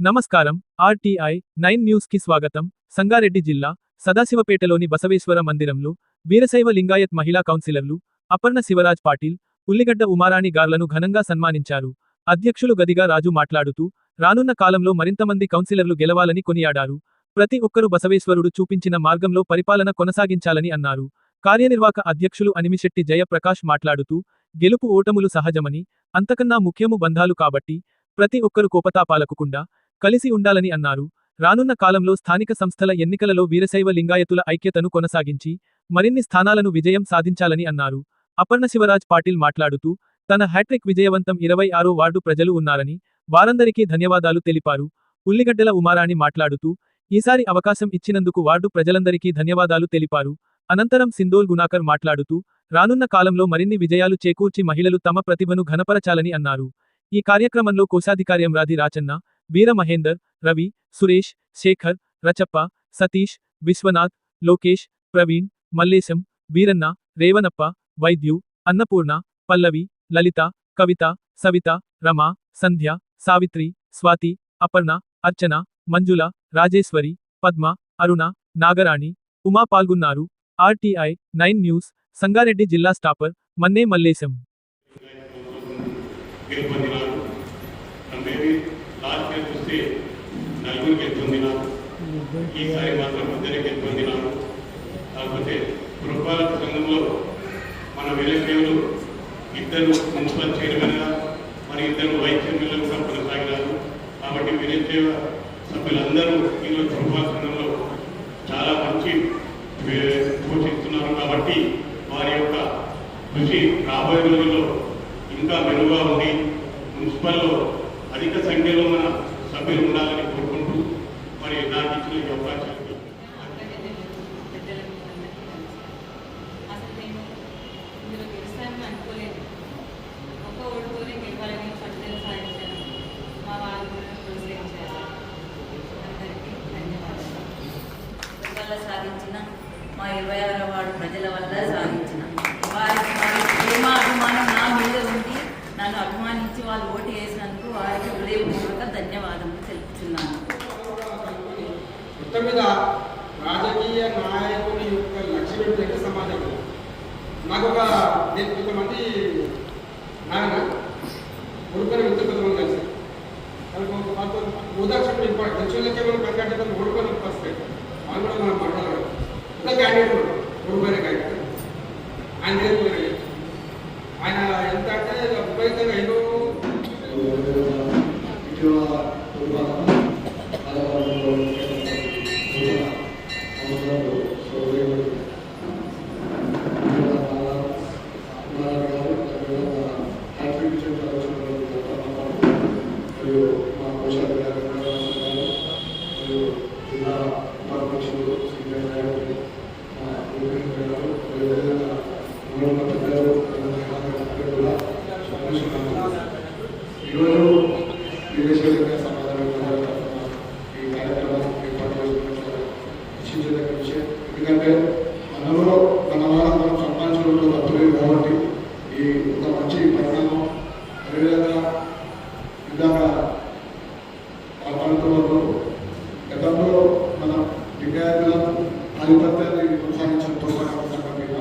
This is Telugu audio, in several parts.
నమస్కారం. ఆర్టీఐ నైన్ న్యూస్కి స్వాగతం. సంగారెడ్డి జిల్లా సదాశివపేటలోని బసవేశ్వర మందిరంలో వీరశైవ లింగాయత్ మహిళా కౌన్సిలర్లు అపర్ణ శివరాజ్ పాటిల్ ఉల్లిగడ్డ ఉమారాణి గార్లను ఘనంగా సన్మానించారు. అధ్యక్షులు గదిగా రాజు మాట్లాడుతూ రానున్న కాలంలో మరింతమంది కౌన్సిలర్లు గెలవాలని కొనియాడారు. ప్రతి ఒక్కరూ బసవేశ్వరుడు చూపించిన మార్గంలో పరిపాలన కొనసాగించాలని అన్నారు. కార్యనిర్వాహక అధ్యక్షులు అనిమిశెట్టి జయప్రకాష్ మాట్లాడుతూ గెలుపు ఓటములు సహజమని అంతకన్నా ముఖ్యము బంధాలు కాబట్టి ప్రతి ఒక్కరు కోపతాపాలకుకుండా కలిసి ఉండాలని అన్నారు. రానున్న కాలంలో స్థానిక సంస్థల ఎన్నికలలో వీరశైవ లింగాయతుల ఐక్యతను కొనసాగించి మరిన్ని స్థానాలను విజయం సాధించాలని అన్నారు. అపర్ణ శివరాజ్ పాటిల్ మాట్లాడుతూ తన హ్యాట్రిక్ విజయవంతం ఇరవై ఆరో వార్డు ప్రజలు ఉన్నారని వారందరికీ ధన్యవాదాలు తెలిపారు. ఉల్లిగడ్డల ఉమారాణి మాట్లాడుతూ ఈసారి అవకాశం ఇచ్చినందుకు వార్డు ప్రజలందరికీ ధన్యవాదాలు తెలిపారు. అనంతరం సింధోల్ గుణాకర్ మాట్లాడుతూ రానున్న కాలంలో మరిన్ని విజయాలు చేకూర్చి మహిళలు తమ ప్రతిభను ఘనపరచాలని అన్నారు. ఈ కార్యక్రమంలో కోశాధికార్యం రాధి రాచన్న वीर महेंद्र रवि सुरेश शेखर रचप सतीश विश्वनाथ लोकेश प्रवीण मलेश वीरण रेवनप्पा वैद्यु अन्नपूर्णा पल्लवी ललिता कविता सविता रमा संध्या सावित्री स्वाति अपर्ण अर्चना मंजुला राजेश्वरी पद्मा अरुणा नागराणी उमा पागो आरटीआई नईन न्यूज़ संगारे जिला स्टापर मन्ने मल्लेशम లాస్ట్ చూస్తే నలుగురు గెలుపొందినాను ఈసారి మాత్రం ఇద్దరే గెలుపొందినాను కాకపోతే పురపాలక సంఘంలో మన విలేకరులు ఇద్దరు మున్సిపల్ చైర్మన్గా మరి ఇద్దరు వైస్ చైర్మన్లు కూడా కొనసాగినారు. కాబట్టి విలేకరుల సభ్యులందరూ ఈరోజు పురపాలక సంఘంలో చాలా మంచి పోషిస్తున్నారు. కాబట్టి వారి యొక్క కృషి రాబోయే రోజుల్లో ఇంకా మెరుగుగా ఉంది మున్సిపల్లో అధిక సంఖ్యలో మన సభ్యులు ఉండాలని కోరుకుంటూ మరి నాకు ఇచ్చిన ఈ ఇందులో అనుకోలేదు మా అందరికీ ధన్యవాదాలు సాధించిన మా ఇరవై ఆరో వాడు ప్రజల వల్ల సాధించిన వారికి వారి ప్రేమ అభిమానం నన్ను అభిమానించి వాళ్ళు ఓటు వేసినందుకు వారికి హృదయపూర్వక ధన్యవాదములు తెలుపుతున్నాను. మొత్తం రాజకీయ నాయకుని యొక్క లక్ష్యం ఏంటంటే సమాజంలో నాకు ఒక నేను కొంతమంది నాయన ఉడుకొని వెళ్తే కొంతమంది కలిసి. ఉదాహరణ ఇంపార్టెంట్ దక్షిణలకే మనం కంటే ఉడుకొని పర్స్పెక్ట్ వాళ్ళు కూడా మనం మాట్లాడగలం ఒక క్యాండిడేట్ ఉన్నాడు క్యాండిడేట్ ఆయన ఆయన ఎంత అంటే విపరీతంగా ఎన్నో ఈరోజు విదేశీయులుగా సమాధానం ఈ కార్యక్రమం ఏర్పాటు చేసుకున్నట్టు శిక్షించదగ్గ విషయం ఎందుకంటే మనలో మన వాళ్ళ మనం సంపాదించడంలో తప్పలేదు కాబట్టి ఈ ఒక మంచి పరిణామం అదేవిధంగా ఇందాక మాట్లాడుతున్నప్పుడు గతంలో మన విద్యార్థులను ఆధిపత్యాన్ని కొనసాగించడంతో సంఘం మీద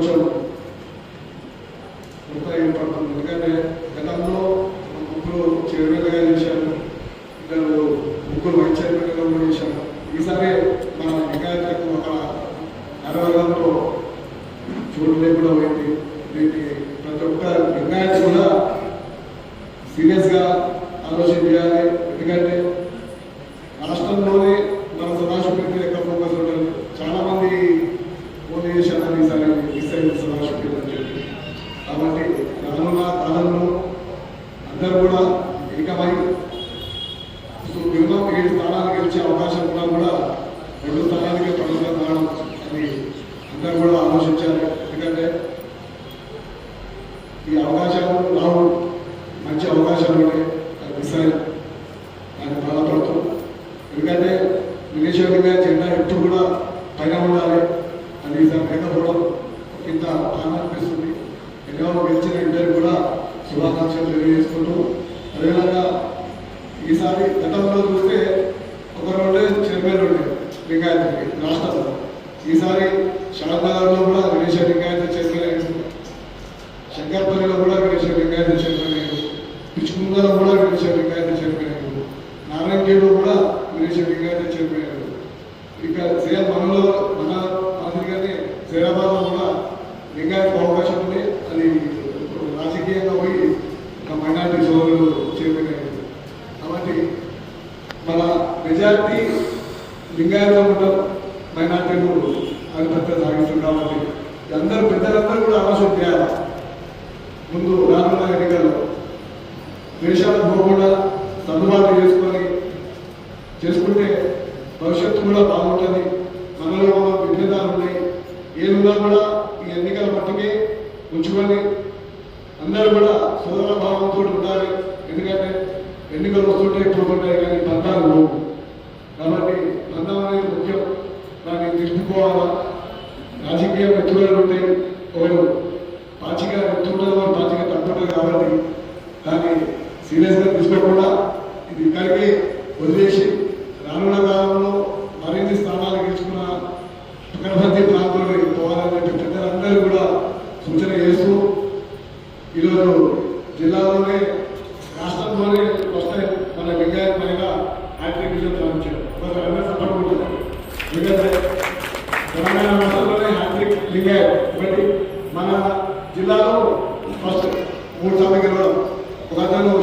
ఈసారి కొంచెం కొత్త ఏర్పడుతుంది ఎందుకంటే గతంలో ముగ్గురు చైర్మన్గా చేశారు ఇద్దరు ముగ్గురు వైస్ చైర్మన్గా కూడా చేశారు ఈసారి మన విద్యార్థులకు ఒక అరవడంతో చోటు లేకుండా పోయింది దీన్ని ప్రతి ఒక్క విద్యార్థి కూడా సీరియస్గా ఆలోచన చేయాలి ఎందుకంటే రాష్ట్రంలోనే మన సదాశివపేట ఎక్కువ ఫోకస్ ఉంటుంది చాలా మంది ఫోన్ చేశారు ఈసారి ఈసారి సదాశివపేట అని చెప్పి కాబట్టి రానున్న కాలంలో అందరూ కూడా ఏకమై ఇప్పుడు మినిమం ఏడు స్థానాలు గెలిచే అవకాశం ఉన్నా కూడా రెండు స్థానాలకే పరిమితం కావడం అని అందరూ కూడా ఆలోచించాలి ఎందుకంటే ఈ అవకాశాలు రావు మంచి అవకాశాలు ఉన్నాయి అది మిస్ అయ్యాయి దాన్ని బాధపడుతూ ఎందుకంటే విదేశీయులుగా జెండా ఎత్తు కూడా పైన ఉండాలి. అది ఈసారి కూడా ఇంత బాధ అనిపిస్తుంది. ఎన్నో గెలిచిన ఇద్దరు కూడా శుభాకాంక్షలు తెలియజేసుకుంటూ అదేవిధంగా ఈసారి గతంలో చూస్తే ఒక రెండే చైర్మన్ ఉండే లింగాయత్కి రాష్ట్రంలో. ఈసారి శారదాలో కూడా గణేష లింగాయత చైర్మన్ అయ్యారు శంకర్పల్లిలో కూడా గణేష లింగాయత చైర్మన్ అయ్యారు పిచ్చుకుందలో కూడా గణేష లింగాయత చైర్మన్ అయ్యారు నారాయణగేడ్లో కూడా గణేష లింగాయత ఇక మనలో మన మాదిరిగానే జైరాబాద్లో కూడా లింగాయతకు అవకాశం ఉంది. అది రాజకీయంగా పోయి ఒక మైనార్టీ సోదరులు చైర్మన్ కాబట్టి మన మెజార్టీ లింగాయతం ఉండడం మైనార్టీలు ఆధిపత్యం సాగిస్తుంది కాబట్టి అందరూ పెద్దలందరూ కూడా ఆలోచన చేయాలి? ముందు రానున్న ఎన్నికల్లో దేశాలకు పోకుండా కూడా బాగుంటుంది. మనలో మన విభేదాలు ఉన్నాయి ఏమున్నా కూడా ఈ ఎన్నికల మట్టుకే ఉంచుకొని అందరూ కూడా సోదర భావంతో ఉండాలి. ఎందుకంటే ఎన్నికలు వస్తుంటే పోతుంటాయి కానీ బంధాలు లేవు. కాబట్టి బంధం అనేది ముఖ్యం. దాన్ని తిప్పుకోవాలా రాజకీయ వ్యక్తులు ఉంటాయి ఒకరు పాచిక ఎత్తుంటుంది పాచిక తప్పుతుంది కాబట్టి దాన్ని సీరియస్గా తీసుకోకుండా ఇది ఇక్కడికి వదిలేసి రానున్న కాలంలో ఈరోజు జిల్లాలోనే రాష్ట్రంలోనే వస్తే మన లింగాయత్ పైన హ్యాట్రిక్ విజయం సాధించారు ఒక ఎందుకంటే తెలంగాణ రాష్ట్రంలోనే హ్యాట్రిక్ లింగాయత్. ఒకటి మన జిల్లాలో ఫస్ట్ మూడు సార్లు గెలవడం ఒక అతను